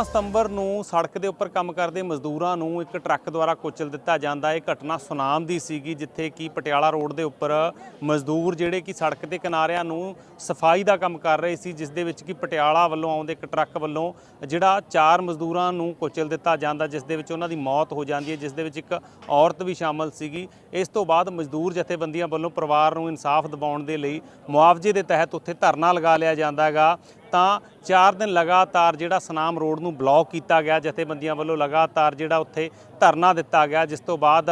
16 ਸਤੰਬਰ ਨੂੰ ਸੜਕ ਦੇ ਉੱਪਰ ਕੰਮ ਕਰਦੇ ਮਜ਼ਦੂਰਾਂ ਨੂੰ ਇੱਕ ਟਰੱਕ ਦੁਆਰਾ ਕੁਚਲ ਦਿੱਤਾ ਜਾਂਦਾ। ਇਹ ਘਟਨਾ ਸੁਨਾਮ ਦੀ ਸੀਗੀ, ਜਿੱਥੇ ਕਿ ਪਟਿਆਲਾ ਰੋਡ ਦੇ ਉੱਪਰ ਮਜ਼ਦੂਰ ਜਿਹੜੇ ਕਿ ਸੜਕ ਦੇ ਕਿਨਾਰਿਆਂ ਨੂੰ ਸਫ਼ਾਈ ਦਾ ਕੰਮ ਕਰ ਰਹੇ ਸੀ, ਜਿਸ ਦੇ ਵਿੱਚ ਕਿ ਪਟਿਆਲਾ ਵੱਲੋਂ ਆਉਂਦੇ ਇੱਕ ਟਰੱਕ ਵੱਲੋਂ ਜਿਹੜਾ ਚਾਰ ਮਜ਼ਦੂਰਾਂ ਨੂੰ ਕੁਚਲ ਦਿੱਤਾ ਜਾਂਦਾ, ਜਿਸ ਦੇ ਵਿੱਚ ਉਹਨਾਂ ਦੀ ਮੌਤ ਹੋ ਜਾਂਦੀ ਹੈ, ਜਿਸ ਦੇ ਵਿੱਚ ਇੱਕ ਔਰਤ ਵੀ ਸ਼ਾਮਲ ਸੀਗੀ। ਇਸ ਤੋਂ ਬਾਅਦ ਮਜ਼ਦੂਰ ਜਥੇਬੰਦੀਆਂ ਵੱਲੋਂ ਪਰਿਵਾਰ ਨੂੰ ਇਨਸਾਫ ਦਿਵਾਉਣ ਦੇ ਲਈ ਮੁਆਵਜ਼ੇ ਦੇ ਤਹਿਤ ਉੱਥੇ ਧਰਨਾ ਲਗਾ ਲਿਆ ਜਾਂਦਾ ਹੈਗਾ। ਤਾਂ 4 ਦਿਨ ਲਗਾਤਾਰ ਜਿਹੜਾ ਸਨਾਮ ਰੋਡ ਨੂੰ ਬਲੌਕ ਕੀਤਾ ਗਿਆ, ਜਥੇਬੰਦੀਆਂ ਵੱਲੋਂ ਲਗਾਤਾਰ ਜਿਹੜਾ ਉੱਥੇ ਧਰਨਾ ਦਿੱਤਾ ਗਿਆ, ਜਿਸ ਤੋਂ ਬਾਅਦ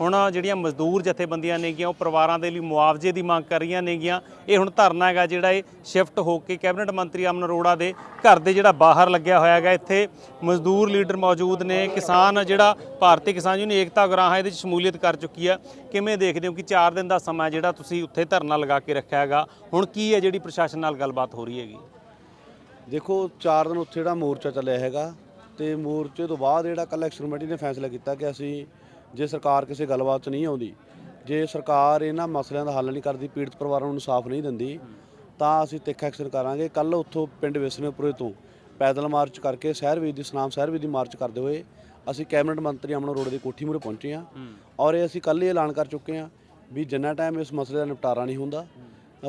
ਹੁਣ ਜਿਹੜੀਆਂ ਮਜ਼ਦੂਰ ਜਥੇਬੰਦੀਆਂ ਨੇਗੀਆਂ, ਉਹ ਪਰਿਵਾਰਾਂ ਦੇ ਲਈ ਮੁਆਵਜ਼ੇ ਦੀ ਮੰਗ ਕਰ ਰਹੀਆਂ ਨੇਗੀਆਂ। ਇਹ ਹੁਣ ਧਰਨਾ ਹੈਗਾ ਜਿਹੜਾ ਇਹ ਸ਼ਿਫਟ ਹੋ ਕੇ ਕੈਬਨਿਟ ਮੰਤਰੀ ਅਮਨ ਅਰੋੜਾ ਦੇ ਘਰ ਦੇ ਜਿਹੜਾ ਬਾਹਰ ਲੱਗਿਆ ਹੋਇਆ ਹੈਗਾ। ਇੱਥੇ ਮਜ਼ਦੂਰ ਲੀਡਰ ਮੌਜੂਦ ਨੇ, ਕਿਸਾਨ ਜਿਹੜਾ ਭਾਰਤੀ ਕਿਸਾਨ ਯੂਨੀਅਨ ਏਕਤਾ ਗਰਾਹਾਂ ਇਹਦੇ ਵਿੱਚ ਸ਼ਮੂਲੀਅਤ ਕਰ ਚੁੱਕੀ ਹੈ। ਕਿਵੇਂ ਦੇਖਦੇ ਹੋ ਕਿ 4 ਦਿਨ ਦਾ ਸਮਾਂ ਜਿਹੜਾ ਤੁਸੀਂ ਉੱਥੇ ਧਰਨਾ ਲਗਾ ਕੇ ਰੱਖਿਆ ਹੈਗਾ? ਹੁਣ ਕੀ ਹੈ ਜਿਹੜੀ ਪ੍ਰਸ਼ਾਸਨ ਨਾਲ ਗੱਲਬਾਤ ਹੋ ਰਹੀ ਹੈਗੀ? ਦੇਖੋ 4 ਦਿਨ ਉੱਥੇ ਜਿਹੜਾ ਮੋਰਚਾ ਚੱਲਿਆ ਹੈਗਾ ਤੇ ਮੋਰਚੇ ਤੋਂ ਬਾਅਦ ਜਿਹੜਾ ਕੱਲ ਐਕਸ਼ਨ ਕਮੇਟੀ ਨੇ ਫੈਸਲਾ ਕੀਤਾ ਕਿ ਅਸੀਂ ਜੇ ਸਰਕਾਰ ਕਿਸੇ ਗੱਲਬਾਤ 'ਚ ਨਹੀਂ ਆਉਂਦੀ ਜੇ ਸਰਕਾਰ ਇਹਨਾਂ ਮਸਲਿਆਂ ਦਾ ਹੱਲ ਨਹੀਂ ਕਰਦੀ ਪੀੜਤ ਪਰਿਵਾਰਾਂ ਨੂੰ ਇਨਸਾਫ ਨਹੀਂ ਦਿੰਦੀ ਤਾਂ ਅਸੀਂ ਤਿੱਖਾ ਐਕਸ਼ਨ ਕਰਾਂਗੇ। ਕੱਲ ਉੱਥੋਂ ਪਿੰਡ ਵਿਸਨੇਪੁਰੇ ਤੋਂ ਪੈਦਲ ਮਾਰਚ ਕਰਕੇ ਸ਼ਹਿਰ ਵਿੱਚ ਦੀ ਸਨਾਮ ਸ਼ਹਿਰ ਵਿੱਚ ਦੀ ਮਾਰਚ ਕਰਦੇ ਹੋਏ ਅਸੀਂ ਕੈਬਨਿਟ ਮੰਤਰੀ ਅਮਨ ਅਰੋੜਾ ਦੀ ਕੋਠੀ ਮੂਹਰੇ ਪਹੁੰਚੇ ਹਾਂ ਔਰ ਇਹ ਅਸੀਂ ਕੱਲ ਹੀ ਐਲਾਨ ਕਰ ਚੁੱਕੇ ਹਾਂ ਵੀ ਜਿੰਨਾ ਟਾਈਮ ਇਸ ਮਸਲੇ ਦਾ ਨਿਪਟਾਰਾ ਨਹੀਂ ਹੁੰਦਾ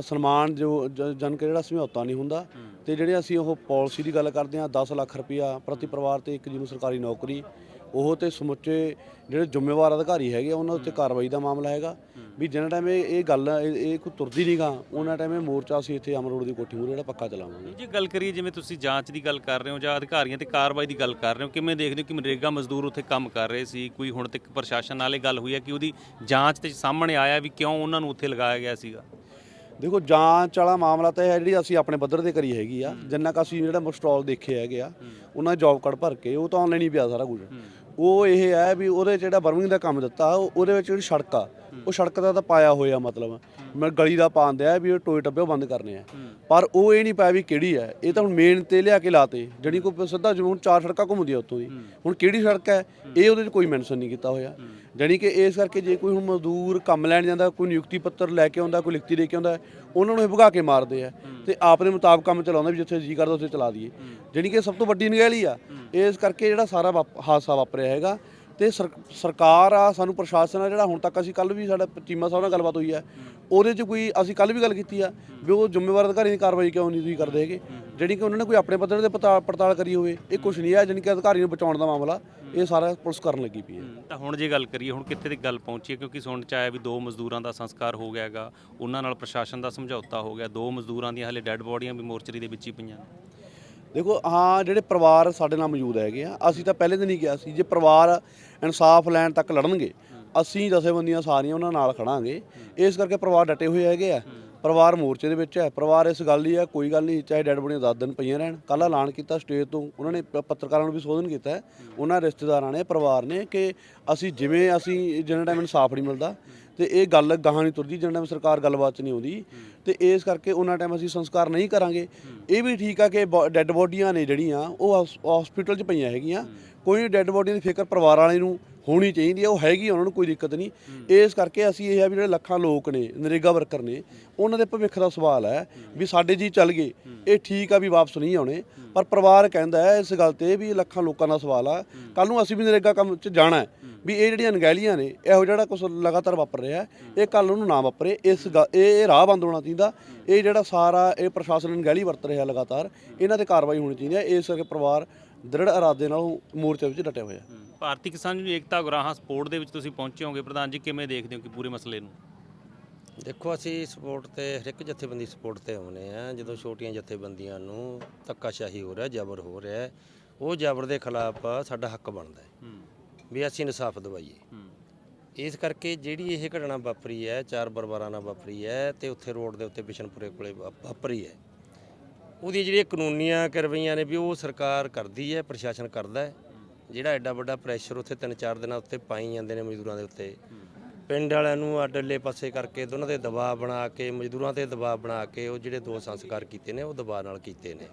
ਸਨਮਾਨ ਜੋ ਜ- ਜਨ ਕੇ ਜਿਹੜਾ ਸਮਝੌਤਾ ਨਹੀਂ ਹੁੰਦਾ ਤੇ ਜਿਹੜੇ ਅਸੀਂ ਉਹ ਪਾਲਿਸੀ ਦੀ ਗੱਲ ਕਰਦੇ ਹਾਂ 10 ਲੱਖ ਰੁਪਇਆ ਪ੍ਰਤੀ ਪਰਿਵਾਰ ਤੇ ਇੱਕ ਜਿਹਨੂੰ ਸਰਕਾਰੀ ਨੌਕਰੀ, ਉਹ ਤੇ ਸਮੁੱਚੇ ਜਿਹੜੇ ਜ਼ਿੰਮੇਵਾਰ ਅਧਿਕਾਰੀ ਹੈਗੇ ਉਹਨਾਂ ਉੱਤੇ ਕਾਰਵਾਈ ਦਾ ਮਾਮਲਾ ਹੈਗਾ। ਵੀ ਜਿੰਨਾ ਟਾਈਮ ਇਹ ਇਹ ਗੱਲ ਇਹ ਕੋਈ ਤੁਰਦੀ ਨਹੀਂਗਾ ਉਹਨਾਂ ਟਾਈਮ ਇਹ ਮੋਰਚਾ ਅਸੀਂ ਇੱਥੇ ਅਮਰੋੜ ਦੀ ਕੋਠੀ ਮੂਹਰੇ ਜਿਹੜਾ ਪੱਕਾ ਚਲਾਵਾਂਗੇ। ਜੇ, ਗੱਲ ਕਰੀਏ ਜਿਵੇਂ ਤੁਸੀਂ ਜਾਂਚ ਦੀ ਗੱਲ ਕਰ ਰਹੇ ਹੋ ਜਾਂ ਅਧਿਕਾਰੀਆਂ ਤੇ ਕਾਰਵਾਈ ਦੀ ਗੱਲ ਕਰ ਰਹੇ ਹੋ, ਕਿਵੇਂ ਦੇਖਦੇ ਹੋ ਕਿ ਮਨਰੇਗਾ ਮਜ਼ਦੂਰ ਉੱਥੇ ਕੰਮ ਕਰ ਰਹੇ ਸੀ? ਕੋਈ ਹੁਣ ਤੱਕ ਪ੍ਰਸ਼ਾਸਨ ਨਾਲ ਇਹ ਗੱਲ ਹੋਈ ਹੈ ਕਿ ਉਹਦੀ ਜਾਂਚ ਤੇ ਸਾਹਮਣੇ ਆਇਆ ਵੀ ਕਿਉਂ ਉਹਨਾਂ ਨੂੰ ਉੱਥੇ ਲਗਾਇਆ ਗਿਆ ਸੀਗਾ? ਦੇਖੋ ਜਾਂਚ ਵਾਲਾ ਮਾਮਲਾ ਤਾਂ ਇਹ ਹੈ ਜਿਹੜੀ ਅਸੀਂ ਆਪਣੇ ਪੱਧਰ ਤੇ ਕਰੀ ਹੈਗੀ ਆ। ਜਿੰਨਾ ਕੁ ਅਸੀਂ ਜਿਹੜਾ ਸਟਾਲ ਦੇਖੇ ਹੈਗੇ ਆ ਉਹਨਾਂ ਜੌਬ ਕਾਰਡ ਭਰ ਕੇ ਉਹ ਤਾਂ ਆਨਲਾਈਨ ਹੀ ਪਿਆ ਸਾਰਾ ਕੁਝ। ਉਹ ਇਹ ਹੈ ਵੀ ਉਹਦੇ ਜਿਹੜਾ ਬਰਮਿੰਗ ਦਾ ਕੰਮ ਦਿੱਤਾ ਉਹ- ਉਹਦੇ ਵਿੱਚ ਜਿਹੜੀ ਸੜਕ ਆ ਉਹ ਸੜਕ ਦਾ ਤਾਂ ਪਾਇਆ ਹੋਇਆ ਮਤਲਬ। ਮੈਂ ਗਲੀ ਦਾ ਪਾਉਂਦੇ ਆ ਵੀ ਉਹ ਟੋਏ ਟੱਬੇ ਬੰਦ ਕਰਨੇ ਆ। ਪਰ ਉਹ ਇਹ ਨਹੀਂ ਪਾਇਆ ਵੀ ਕਿਹੜੀ ਹੈ। ਇਹ ਤਾਂ ਹੁਣ ਮੇਨ ਤੇ ਲਿਆ ਕੇ ਲਾਤੇ। ਜਿਹੜੀ ਕੋਈ ਸਿੱਧਾ ਹੁਣ ਚਾਰ ਸੜਕਾਂ ਘੁੰਮਦੀਆਂ ਉੱਤੋਂ ਦੀ। ਹੁਣ ਕਿਹੜੀ ਸੜਕ ਹੈ ਇਹ ਉਹਦੇ 'ਚ ਕੋਈ ਮੈਂਸ਼ਨ ਨਹੀਂ ਕੀਤਾ ਹੋਇਆ। ਜਾਣੀ ਕਿ ਇਸ ਕਰਕੇ ਜੇ ਕੋਈ ਹੁਣ ਮਜ਼ਦੂਰ ਕੰਮ ਲੈਣ ਜਾਂਦਾ ਕੋਈ ਨਿਯੁਕਤੀ ਪੱਤਰ ਲੈ ਕੇ ਆਉਂਦਾ ਕੋਈ ਲਿਖਤੀ ਦੇ ਕੇ ਆਉਂਦਾ ਉਹਨਾਂ ਨੂੰ ਇਹ ਭਗਾ ਕੇ ਮਾਰਦੇ ਆ। ਤੇ ਆਪਣੇ ਮੁਤਾਬਕ ਕੰਮ ਚਲਾਉਂਦਾ ਵੀ ਜਿੱਥੇ ਜੀ ਕਰਦਾ ਉੱਥੇ ਚਲਾ ਦਈਏ। ਜਾਣੀ ਕਿ ਸਭ ਤੋਂ ਵੱਡੀ ਨਿਗਹਿਲੀ ਆ। ਇਸ ਕਰਕੇ ਜਿਹੜਾ ਸਾਰਾ ਹਾਦਸਾ ਵਾਪਰਿਆ ਹੈਗਾ। ਤੇ ਸਰਕਾਰ ਆ, ਸਾਨੂੰ ਪ੍ਰਸ਼ਾਸਨ ਆ, ਜਿਹੜਾ ਹੁਣ ਤੱਕ ਅਸੀਂ ਕੱਲ ਵੀ ਸਾਡਾ ਚੀਮਾ ਸਾਹਿਬ ਨਾਲ ਗੱਲਬਾਤ ਹੋਈ ਹੈ ਉਹਦੇ 'ਚ ਕੋਈ ਅਸੀਂ ਕੱਲ ਵੀ ਗੱਲ ਕੀਤੀ ਆ, ਵੀ ਉਹ ਜ਼ਿੰਮੇਵਾਰ ਅਧਿਕਾਰੀ ਦੀ ਕਾਰਵਾਈ ਕਿਉਂ ਨਹੀਂ ਤੁਸੀਂ ਕਰਦੇ ਹੈਗੇ? ਜਿਹੜੀ ਕਿ ਉਹਨਾਂ ਨੇ ਕੋਈ ਆਪਣੇ ਪੱਧਰ ਤੇ ਪਤਾ- ਪੜਤਾਲ ਕਰੀ ਹੋਵੇ, ਇਹ ਕੁਝ ਨਹੀਂ ਹੈ ਜਾਣੀ ਕਿ ਅਧਿਕਾਰੀ ਨੂੰ ਬਚਾਉਣ ਦਾ ਮਾਮਲਾ, ਇਹ ਸਾਰਾ ਪੁਲਿਸ ਕਰਨ ਲੱਗੀ ਪਈ ਹੈ। ਤਾਂ ਹੁਣ ਜੇ ਗੱਲ ਕਰੀਏ, ਹੁਣ ਕਿੱਥੇ ਦੀ ਗੱਲ ਪਹੁੰਚੀ ਹੈ? ਕਿਉਂਕਿ ਸੁਣਨ ਚ ਆਇਆ ਵੀ ਦੋ ਮਜ਼ਦੂਰਾਂ ਦਾ ਸੰਸਕਾਰ ਹੋ ਗਿਆ ਹੈਗਾ, ਉਹਨਾਂ ਨਾਲ ਪ੍ਰਸ਼ਾਸਨ ਦਾ ਸਮਝੌਤਾ ਹੋ ਗਿਆ, ਦੋ ਮਜ਼ਦੂਰਾਂ ਦੀਆਂ ਹਲੇ ਡੈੱਡ ਬੋਡੀਆਂ ਵੀ ਮੋਰਚਰੀ ਦੇ ਵਿੱਚ ਹੀ ਪਈਆਂ। ਦੇਖੋ, ਹਾਂ, ਜਿਹੜੇ ਪਰਿਵਾਰ ਸਾਡੇ ਨਾਲ ਮੌਜੂਦ ਹੈਗੇ ਆ, ਅਸੀਂ ਤਾਂ ਪਹਿਲੇ ਦਿਨ ਹੀ ਕਿਹਾ ਸੀ, ਜੇ ਪਰਿਵਾਰ ਇਨਸਾਫ ਲੈਣ ਤੱਕ ਲੜਨਗੇ, ਅਸੀਂ ਜਥੇਬੰਦੀਆਂ ਸਾਰੀਆਂ ਉਹਨਾਂ ਨਾਲ ਖੜਾਂਗੇ। ਇਸ ਕਰਕੇ ਪਰਿਵਾਰ ਡਟੇ ਹੋਏ ਹੈਗੇ ਆ। ਪਰਿਵਾਰ ਮੋਰਚੇ ਦੇ ਵਿੱਚ ਹੈ। ਪਰਿਵਾਰ ਇਸ ਗੱਲ ਹੀ ਹੈ, ਕੋਈ ਗੱਲ ਨਹੀਂ, ਚਾਹੇ ਡੈਡ ਬੋਡੀਆਂ 10 ਦਿਨ ਪਈਆਂ ਰਹਿਣ। ਕੱਲ੍ਹ ਐਲਾਨ ਕੀਤਾ ਸਟੇਜ ਤੋਂ, ਉਹਨਾਂ ਨੇ ਪ- ਪੱਤਰਕਾਰਾਂ ਨੂੰ ਵੀ ਸੋਧਨ ਕੀਤਾ ਹੈ। ਉਹਨਾਂ ਰਿਸ਼ਤੇਦਾਰਾਂ ਨੇ, ਪਰਿਵਾਰ ਨੇ ਕਿ ਅਸੀਂ ਜਿਵੇਂ ਅਸੀਂ, ਜਿੰਨਾ ਟਾਈਮ ਇਨਸਾਫ ਨਹੀਂ ਮਿਲਦਾ ਤੇ ਇਹ ਗੱਲ ਗਾਹਾਂ ਨਹੀਂ ਤੁਰਦੀ ਜਿੰਨਾ ਟਾਈਮ ਸਰਕਾਰ ਗੱਲਬਾਤ 'ਚ ਨਹੀਂ ਆਉਂਦੀ ਤੇ ਇਸ ਕਰਕੇ ਉਹਨਾਂ ਟਾਈਮ ਅਸੀਂ ਸੰਸਕਾਰ ਨਹੀਂ ਕਰਾਂਗੇ। ਇਹ ਵੀ ਠੀਕ ਆ ਕਿ ਡੈੱਡ ਬੋਡੀਆਂ ਨੇ ਜਿਹੜੀਆਂ ਉਹ ਹਸਪੀਟਲ 'ਚ ਪਈਆਂ ਹੈਗੀਆਂ। ਕੋਈ ਡੈੱਡ ਬੋਡੀਆਂ ਦੀ ਫਿਕਰ ਪਰਿਵਾਰ ਵਾਲੇ ਨੂੰ ਹੋਣੀ ਚਾਹੀਦੀ ਹੈ ਉਹ ਹੈਗੀ ਉਹਨਾਂ ਨੂੰ ਕੋਈ ਦਿੱਕਤ ਨਹੀਂ। ਇਸ ਕਰਕੇ ਅਸੀਂ ਇਹ ਆ ਵੀ ਜਿਹੜੇ ਲੱਖਾਂ ਲੋਕ ਨੇ ਨਰੇਗਾ ਵਰਕਰ ਨੇ ਉਹਨਾਂ ਦੇ ਭਵਿੱਖ ਦਾ ਸਵਾਲ ਹੈ ਵੀ ਸਾਡੇ ਜੀ ਚੱਲ ਗਏ ਇਹ ਠੀਕ ਆ ਵੀ ਵਾਪਸ ਨਹੀਂ ਆਉਣੇ ਪਰ ਪਰਿਵਾਰ ਕਹਿੰਦਾ ਹੈ ਇਸ ਗੱਲ ਤੇ ਵੀ ਲੱਖਾਂ ਲੋਕਾਂ ਦਾ ਸਵਾਲ ਆ। ਕੱਲ ਨੂੰ ਅਸੀਂ ਵੀ ਨਰੇਗਾ ਕੰਮ 'ਚ ਜਾਣਾ ਹੈ ਵੀ ਇਹ ਜਿਹੜੀਆਂ ਨਗੈਲੀਆਂ ਨੇ ਇਹੋ ਜਿਹੜਾ ਕੁਝ ਲਗਾਤਾਰ ਵਾਪਰ ਰਿਹਾ ਹੈ, ਇਹ ਕੱਲ ਨੂੰ ਨਾ ਵਾਪਰੇ ਇਸ ਇਹ ਰਾਹ ਬੰਦ ਹੋਣਾ ਚਾਹੀਦਾ। ਇਹ ਜਿਹੜਾ ਸਾਰਾ ਇਹ ਪ੍ਰਸ਼ਾਸਨ ਨਗੈਲੀ ਵਰਤ ਰਿਹਾ ਲਗਾਤਾਰ ਇਹਨਾਂ ਤੇ ਕਾਰਵਾਈ ਹੋਣੀ ਚਾਹੀਦੀ ਹੈ ਇਸ ਕਰਕੇ ਪਰਿਵਾਰ ਦ੍ਰਿੜ ਇਰਾਦੇ ਨਾਲ ਮੋਰਚੇ ਵਿੱਚ ਡਟਿਆ ਹੋਇਆ। ਭਾਰਤੀ ਕਿਸਾਨ ਯੂਨੀਅਨ ਏਕਤਾ ਗੁਰਾਹਾਂ ਸਪੋਰਟ ਦੇ ਵਿੱਚ ਤੁਸੀਂ ਪਹੁੰਚੇ ਹੋਗੇ। ਪ੍ਰਧਾਨ ਜੀ ਕਿਵੇਂ ਦੇਖਦੇ ਹੋ ਕਿ ਪੂਰੇ ਮਸਲੇ ਨੂੰ? ਦੇਖੋ ਅਸੀਂ ਸਪੋਰਟ ਤੇ ਹਰ ਇੱਕ ਜਥੇਬੰਦੀ ਸਪੋਰਟ ਤੇ ਆਉਨੇ ਆ ਜਦੋਂ ਛੋਟੀਆਂ ਜਥੇਬੰਦੀਆਂ ਨੂੰ ਧੱਕਾਸ਼ਾਹੀ ਹੋ ਰਿਹਾ ਜ਼ਬਰ ਹੋ ਰਿਹਾ ਉਹ ਜ਼ਬਰ ਦੇ ਖਿਲਾਫ ਸਾਡਾ ਹੱਕ ਬਣਦਾ ਹੈ ਵੀ ਅਸੀਂ ਇਨਸਾਫ ਦਵਾਈਏ। ਇਸ ਕਰਕੇ ਜਿਹੜੀ ਇਹ ਘਟਨਾ ਵਾਪਰੀ ਹੈ ਚਾਰ ਪਰਿਵਾਰਾਂ ਨਾਲ ਵਾਪਰੀ ਹੈ ਤੇ ਉੱਥੇ ਰੋਡ ਦੇ ਉੱਤੇ ਬਿਸ਼ਨਪੁਰੇ ਕੋਲੇ ਵਾਪਰੀ ਹੈ। ਉਹਦੀ ਜਿਹੜੀਆਂ ਕਾਨੂੰਨੀਆਂ ਕਾਰਵਾਈਆਂ ਨੇ ਵੀ ਉਹ ਸਰਕਾਰ ਕਰਦੀ ਹੈ ਪ੍ਰਸ਼ਾਸਨ ਕਰਦਾ ਹੈ। ਜਿਹੜਾ ਐਡਾ ਵੱਡਾ ਪ੍ਰੈਸ਼ਰ ਉੱਥੇ ਤਿੰਨ ਚਾਰ ਦਿਨਾਂ ਉੱਤੇ ਪਾਈ ਜਾਂਦੇ ਨੇ ਮਜ਼ਦੂਰਾਂ ਦੇ ਉੱਤੇ। ਪਿੰਡ ਵਾਲਿਆਂ ਨੂੰ ਅੱਡਲੇ ਪਾਸੇ ਕਰਕੇ ਦੋਨਾਂ ਦੇ ਦਬਾਅ ਬਣਾ ਕੇ, ਮਜ਼ਦੂਰਾਂ ਤੇ ਦਬਾਅ ਬਣਾ ਕੇ ਉਹ ਜਿਹੜੇ ਦੋ ਸੰਸਕਾਰ ਕੀਤੇ ਨੇ, ਉਹ ਦਬਾਅ ਨਾਲ ਕੀਤੇ ਨੇ।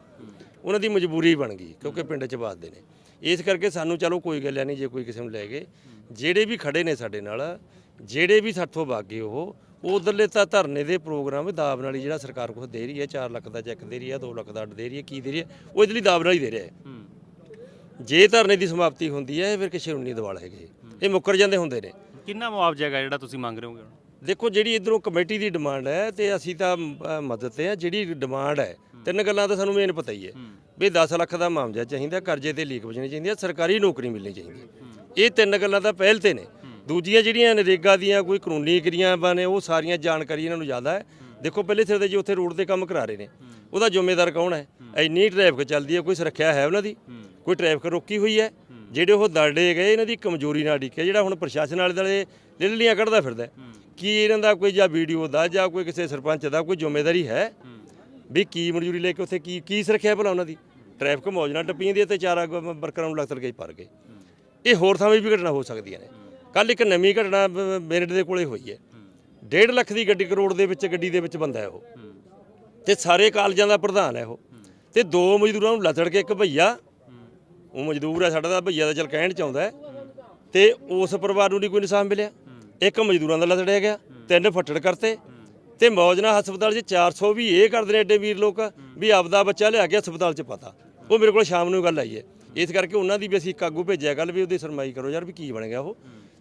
ਉਹਨਾਂ ਦੀ ਮਜਬੂਰੀ ਬਣ ਗਈ ਕਿਉਂਕਿ ਪਿੰਡ 'ਚ ਵੱਸਦੇ ਨੇ। ਇਸ ਕਰਕੇ ਸਾਨੂੰ ਚਲੋ ਕੋਈ ਗੱਲ ਨਹੀਂ, ਜੇ ਕੋਈ ਕਿਸੇ ਨੂੰ ਲੈ ਗਏ। ਜਿਹੜੇ ਵੀ ਖੜੇ ਨੇ ਸਾਡੇ ਨਾਲ, ਜਿਹੜੇ ਵੀ ਸਾਥੋਂ ਵਾਗੇ ਉਹ ਉਹ ਉਧਰਲੇ ਤਾਂ ਧਰਨੇ ਦੇ ਪ੍ਰੋਗਰਾਮ ਦਾਬ ਨਾਲ ਹੀ ਜਿਹੜਾ ਸਰਕਾਰ ਕੁਛ ਦੇ ਰਹੀ ਹੈ 4 ਲੱਖ ਦਾ ਚੈੱਕ ਦੇ ਰਹੀ ਹੈ 2 ਲੱਖ ਦਾ ਅੱਡ ਦੇ ਰਹੀ ਹੈ, ਕੀ ਦੇ ਰਹੀ ਹੈ, ਉਹ ਇਹਦੇ ਲਈ ਦਾਬ ਨਾਲ ਹੀ ਦੇ ਰਿਹਾ ਹੈ। ਜੇ ਧਰਨੇ ਦੀ ਸਮਾਪਤੀ ਹੁੰਦੀ ਹੈ ਇਹ ਫਿਰ ਕਿਸੇ ਨੂੰ ਨਹੀਂ ਦਵਾਲ ਹੈਗੇ। ਇਹ ਮੁੱਕਰ ਜਾਂਦੇ ਹੁੰਦੇ ਨੇ। ਕਿੰਨਾ ਮੁਆਵਜ਼ਾ ਹੈਗਾ ਜਿਹੜਾ ਤੁਸੀਂ ਮੰਗ ਰਹੇ ਹੋਗੇ ਹੁਣ? ਦੇਖੋ ਜਿਹੜੀ ਇਧਰੋਂ ਕਮੇਟੀ ਦੀ ਡਿਮਾਂਡ ਹੈ ਤੇ ਅਸੀਂ ਤਾਂ ਅ, ਮਦਦ ਤੇ ਆ ਜਿਹੜੀ ਡਿਮਾਂਡ ਹੈ ਤਿੰਨ ਗੱਲਾਂ ਤਾਂ ਸਾਨੂੰ ਮੇਨ ਪਤਾ ਹੀ ਹੈ। ਵੀ 10 ਲੱਖ ਦਾ ਮਾਮਲਾ ਚਾਹੀਦਾ ਕਰਜ਼ੇ ਤੇ ਲੀਕ ਵਜਣੀ ਚਾਹੀਦੀ ਹੈ ਸਰਕਾਰੀ ਨੌਕਰੀ ਮਿਲਣੀ ਚਾਹੀਦੀ ਹੈ। ਇਹ ਤਿੰਨ ਗੱਲਾਂ ਤਾਂ ਪਹਿਲ ਤੇ ਨੇ। ਦੂਜੀਆਂ ਜਿਹੜੀਆਂ ਨਰੇਗਾ ਦੀਆਂ ਕੋਈ ਕਾਨੂੰਨੀ ਕਿਰਿਆਵਾਂ ਨੇ ਉਹ ਸਾਰੀਆਂ ਜਾਣਕਾਰੀ ਇਹਨਾਂ ਨੂੰ ਜ਼ਿਆਦਾ ਹੈ। ਦੇਖੋ ਪਹਿਲੇ ਸਿਰ ਤੇ ਜੀ ਉੱਥੇ ਰੋਡ ਤੇ ਕੰਮ ਕਰਾ ਰਹੇ ਨੇ ਉਹਦਾ ਜ਼ਿੰਮੇਦਾਰ ਕੌਣ ਹੈ? ਇੰਨੀ ਟ੍ਰੈਫਿਕ ਚੱਲਦੀ ਹੈ ਕੋਈ ਸੁਰੱਖਿਆ ਹੈ ਉਹਨਾਂ ਦੀ। ਕੋਈ ਟ੍ਰੈਫਿਕ ਰੋਕੀ ਹੋਈ ਹੈ ਜਿਹੜੇ ਉਹ ਦਰੜੇ ਗਏ ਇਹਨਾਂ ਦੀ ਕਮਜ਼ੋਰੀ ਨਾਲ ਡਿੱਕੇ ਜਿਹੜਾ ਹੁਣ ਪ੍ਰਸ਼ਾਸਨ ਵਾਲੇ ਦਲੇ ਲਿਲੀਆਂ ਕੱਢਦਾ ਫਿਰਦਾ। ਕੀ ਇਹਨਾਂ ਦਾ ਕੋਈ ਜਾਂ ਵੀਡੀਓ ਦਾ ਜਾਂ ਕੋਈ ਕਿਸੇ ਸਰਪੰਚ ਦਾ ਕੋਈ ਜ਼ਿੰਮੇਵਾਰੀ ਹੈ? ਵੀ ਕੀ ਮਨਜ਼ੂਰੀ ਲੈ ਕੇ ਉੱਥੇ ਕੀ ਕੀ ਸੁਰੱਖਿਆ ਭਲਾ ਉਹਨਾਂ ਦੀ? ਟ੍ਰੈਫਿਕ ਮੌਜ ਨਾਲ ਟੱਪੀਆਂ ਦੀ ਤੇ ਚਾਰ ਅੱਗ ਵਰਕਰਾਂ ਨੂੰ ਲਗਤਲ ਗਈ ਪਰ ਗਏ। ਇਹ ਹੋਰ ਥਾਵੇਂ ਵੀ ਘਟਨਾ ਹੋ ਸਕਦੀਆਂ ਨੇ। ਕੱਲ ਇੱਕ ਨਵੀਂ ਘਟਨਾ ਮੇਰਠ ਦੇ ਕੋਲੇ ਹੋਈ ਹੈ। 1.5 ਲੱਖ ਦੀ ਗੱਡੀ ਕਰੋੜ ਦੇ ਵਿੱਚ ਗੱਡੀ ਦੇ ਵਿੱਚ ਬੰਦਾ ਹੈ ਉਹ। ਤੇ ਸਾਰੇ ਕਾਲਜਾਂ ਦਾ ਪ੍ਰਧਾਨ ਹੈ ਉਹ। ਤੇ ਦੋ ਮਜ਼ਦੂਰਾਂ ਨੂੰ ਲਤੜ ਕੇ ਇੱਕ ਭਈਆ ਉਹ ਮਜ਼ਦੂਰ ਹੈ ਸਾਡਾ ਦਾ ਭਈਆ ਦਾ ਚਲ ਕਹਿਣ ਚ ਆਉਂਦਾ ਹੈ, ਤੇ ਉਸ ਪਰਿਵਾਰ ਨੂੰ ਨਹੀਂ ਕੋਈ ਇਨਸਾਫ ਮਿਲਿਆ। ਇੱਕ ਮਜ਼ਦੂਰਾਂ ਦਾ ਲਤੜਿਆ ਗਿਆ ਤਿੰਨ ਫੱਟੜ ਕਰਤੇ। ਤੇ ਮੌਜਨਾ ਹਸਪਤਾਲ 'ਚ 400 ਵੀ ਇਹ ਕਰਦੇ ਨੇ ਐਡੇ ਵੀਰ ਲੋਕ ਵੀ ਆਪਦਾ ਬੱਚਾ ਲਿਆ ਕੇ ਹਸਪਤਾਲ 'ਚ ਪਤਾ। ਉਹ ਮੇਰੇ ਕੋਲ ਸ਼ਾਮ ਨੂੰ ਗੱਲ ਆਈ ਹੈ। ਇਸ ਕਰਕੇ ਉਹਨਾਂ ਦੀ ਵੀ ਅਸੀਂ ਇੱਕ ਆਗੂ ਭੇਜਿਆ ਗੱਲ ਵੀ ਉਹਦੀ ਸਰਮਾਈ ਕਰੋ ਯਾਰ ਵੀ ਕੀ ਬਣ ਗਿਆ ਉਹ।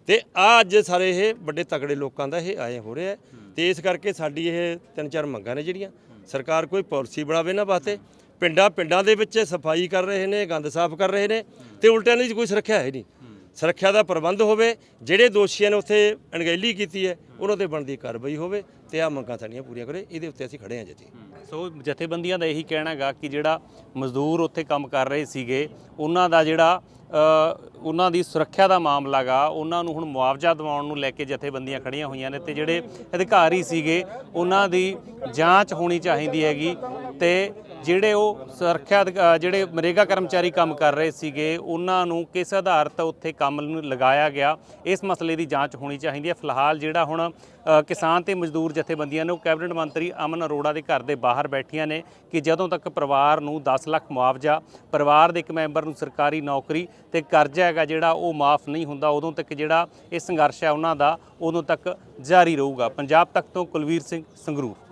ਤੇ ਆ ਅੱਜ ਸਾਰੇ ਇਹ ਵੱਡੇ ਤਕੜੇ ਲੋਕਾਂ ਦਾ ਇਹ ਆਏ ਹੋ ਰਿਹਾ ਹੈ। ਤੇ ਇਸ ਕਰਕੇ ਸਾਡੀ ਇਹ ਤਿੰਨ ਚਾਰ ਮੰਗਾਂ ਨੇ ਜਿਹੜੀਆਂ। ਸਰਕਾਰ ਕੋਈ ਪਾਲਿਸੀ ਬਣਾਵੇ ਨਾ ਵਾਸਤੇ ਪਿੰਡਾਂ ਪਿੰਡਾਂ ਦੇ ਵਿੱਚ ਸਫ਼ਾਈ ਕਰ ਰਹੇ ਨੇ, ਗੰਦ ਸਾਫ਼ ਕਰ ਰਹੇ ਨੇ ਤੇ ਉਲਟਿਆਂ ਦੀ ਕੋਈ ਸੁਰੱਖਿਆ ਹੈ ਨਹੀਂ। ਸੁਰੱਖਿਆ ਦਾ ਪ੍ਰਬੰਧ ਹੋਵੇ, ਜਿਹੜੇ ਦੋਸ਼ੀਆਂ ਨੇ ਉੱਥੇ ਅਣਗਹਿਲੀ ਕੀਤੀ ਹੈ, ਉਹਨਾਂ ਤੇ ਬਣਦੀ ਕਾਰਵਾਈ ਹੋਵੇ ਤੇ ਆ ਮੰਗਾਂ ਸਾਡੀਆਂ ਪੂਰੀਆਂ ਕਰੇ, ਇਹਦੇ ਉੱਤੇ ਅਸੀਂ ਖੜੇ ਹਾਂ ਜੀ ਸੋ ਜਥੇਬੰਦੀਆਂ ਦਾ ਇਹੀ ਕਹਿਣਾ ਹੈਗਾ ਕਿ ਜਿਹੜਾ ਮਜ਼ਦੂਰ ਉੱਥੇ ਕੰਮ ਕਰ ਰਹੇ ਸੀਗੇ, ਉਹਨਾਂ ਦਾ ਜਿਹੜਾ ਉਹਨਾਂ ਦੀ ਸੁਰੱਖਿਆ ਦਾ ਮਾਮਲਾ ਗਾ ਉਹਨਾਂ ਨੂੰ ਹੁਣ ਮੁਆਵਜ਼ਾ ਦਿਵਾਉਣ ਨੂੰ ਲੈ ਕੇ ਜਥੇਬੰਦੀਆਂ ਖੜੀਆਂ ਹੋਈਆਂ ਨੇ ਤੇ ਜਿਹੜੇ ਅਧਿਕਾਰੀ ਸੀਗੇ, ਉਹਨਾਂ ਦੀ ਜਾਂਚ ਹੋਣੀ ਚਾਹੀਦੀ ਹੈਗੀ ਤੇ ਜਿਹੜੇ ਉਹ ਸੁਰੱਖਿਆ ਅਧਿਕ- ਜਿਹੜੇ ਮਰੇਗਾ ਕਰਮਚਾਰੀ ਕੰਮ ਕਰ ਰਹੇ ਸੀਗੇ, ਉਹਨਾਂ ਨੂੰ ਕਿਸ ਆਧਾਰਤ ਉੱਥੇ ਕੰਮ ਨੂੰ ਲਗਾਇਆ ਗਿਆ, ਇਸ ਮਸਲੇ ਦੀ ਜਾਂਚ ਹੋਣੀ ਚਾਹੀਦੀ ਹੈ। ਫਿਲਹਾਲ ਜਿਹੜਾ ਹੁਣ ਕਿਸਾਨ ਤੇ ਮਜ਼ਦੂਰ ਜਥੇਬੰਦੀਆਂ ਨੇ, ਉਹ ਕੈਬਨਿਟ ਮੰਤਰੀ ਅਮਨ ਅਰੋੜਾ ਦੇ ਘਰ ਦੇ ਬਾਹਰ ਬੈਠੀਆਂ ਨੇ ਕਿ ਜਦੋਂ ਤੱਕ ਪਰਿਵਾਰ ਨੂੰ 10 ਲੱਖ ਮੁਆਵਜ਼ਾ, ਪਰਿਵਾਰ ਦੇ ਇੱਕ ਮੈਂਬਰ ਨੂੰ ਸਰਕਾਰੀ ਨੌਕਰੀ ਤੇ ਕਰਜ਼ਾ ਹੈਗਾ ਜਿਹੜਾ ਉਹ ਮਾਫ ਨਹੀਂ ਹੁੰਦਾ, ਉਦੋਂ ਤੱਕ ਜਿਹੜਾ ਇਹ ਸੰਘਰਸ਼ ਹੈ ਉਹਨਾਂ ਦਾ, ਉਦੋਂ ਤੱਕ ਜਾਰੀ ਰਹੂਗਾ। ਪੰਜਾਬ ਤੱਕ ਤੋਂ ਕੁਲਵੀਰ ਸਿੰਘ ਸੰਗਰੂਰ।